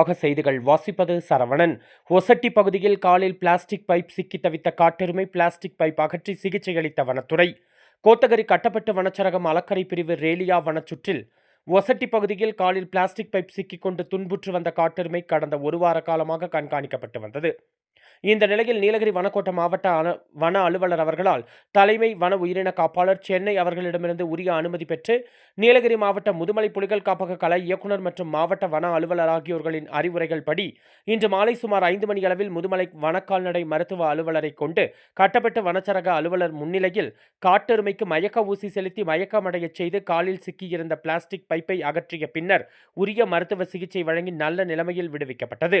ஆக செய்திகள் வாசிப்பது சரவணன். ஒசட்டி பகுதியில் காலில் பிளாஸ்டிக் பைப் சிக்கி தவித்த காட்டெருமை பிளாஸ்டிக் பைப் அகற்றி சிகிச்சை அளித்த வனத்துறை. கோத்தகிரி கட்டப்பட்டு வனச்சரகம் அலக்கரை பிரிவு ரேலியா வனச்சுற்றில். ஒசட்டி பகுதியில் காலில் பிளாஸ்டிக் பைப் சிக்கிக்கொண்டு துன்புற்று வந்த காட்டெருமை கடந்த ஒரு வார காலமாக கண்காணிக்கப்பட்டு வந்தது. இந்த நிலையில் நீலகிரி வனக்கோட்ட மாவட்ட வன அலுவலர் அவர்களால் தலைமை வன உயிரின காப்பாளர் சென்னை அவர்களிடமிருந்து உரிய அனுமதி பெற்று நீலகிரி மாவட்ட முதுமலை புலிகள் காப்பக கலை இயக்குனர் மற்றும் மாவட்ட வன அலுவலர் ஆகியோர்களின் அறிவுரைகள் படி இன்று மாலை சுமார் ஐந்து மணி அளவில் முதுமலை வனக்கால்நடை மருத்துவ அலுவலரை கொண்டு கட்டப்பட்ட வனச்சரக அலுவலர் முன்னிலையில் காட்டெருமைக்கு மயக்க ஊசி செலுத்தி மயக்கமடையச் செய்து காலில் சிக்கியிருந்த பிளாஸ்டிக் பைப்பை அகற்றிய பின்னர் உரிய மருத்துவ சிகிச்சை வழங்கி நல்ல நிலைமையில் விடுவிக்கப்பட்டது.